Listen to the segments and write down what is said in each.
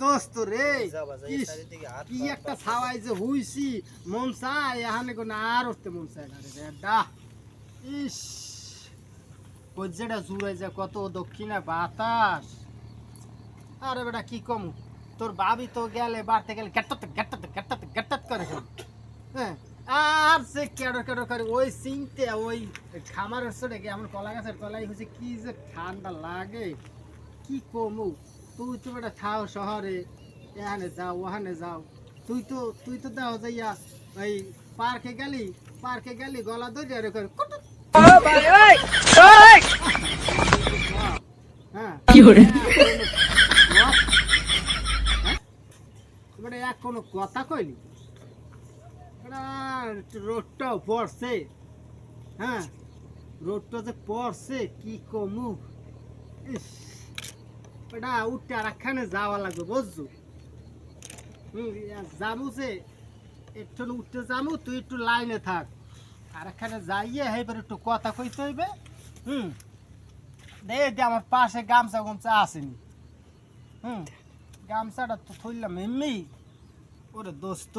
দোস্ত রে কি একটা ছাওয়াই যে হইছি মন চায় এখানে কোন আর উঠতে মন চায় না রে ডা ইস কজ্জেটা জুড়াই যায় কত দক্ষিণে বাতাস। আরে বেটা কি কম? তোর ভাবি তো গেলে বাড়তে গেলে গেট্টাতে গেট্টাতে গেট্টাতে গেট্টাত করে হ্যাঁ আর সে কেডো কেডো করে ওই সিংতে ওই খামারের চড়ে গিয়ে আমার কলা গাছের তলায় হচ্ছে কি যে ঠান্ডা লাগে। কি কমু? তুই তো বেটা থাও শহরে এখানে যাও ওখানে যাও। তুই তো তুই তো দাও যাইয়া ওই পার্কে গেলি পার্কে গেলি গলা ধরে আর করে হ্যাঁ। এক কোনো কথা কইলি? এরা রোডটাও পড়ছে। হ্যাঁ রোডটা যে পড়ছে কি কমু? ইস। এটা উঠতে আর একখানে যাওয়া লাগবে, বুঝছ? হুম জামু যে, একটু উঠতে জামু তুই একটু লাইনে থাক। আর একখানে যাইয়ে এইবার একটু কথা কইতে হইবে, হুম? দে আমার পাশে গামছা গামছা আসেনি। হুম, গামছাটা তো থইলাম এমনি। ওরে দোস্ত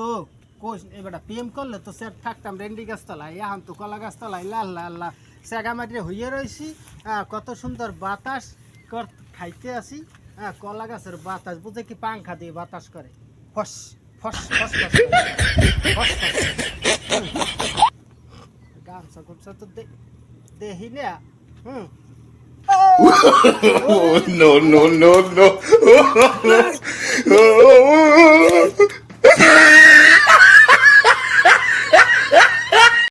কোষ এবারটা প্রেম করলে তো স্যার থাকতাম রেন্ডি গাছতলায়, এখন তো কলা গাছতলায় লাল্লা আল্লাহ সেগামাটি হইয়ে রয়েছি কত সুন্দর বাতাস। কর খাইতে আসি। হ্যাঁ কলা গাছের বাতাস বুঝে কি পাংখা দিয়ে বাতাস করে? ফস ফস ফস ফস। গামছা গুমছা তো দেখি না। হুম। Oh, no, no, no, no.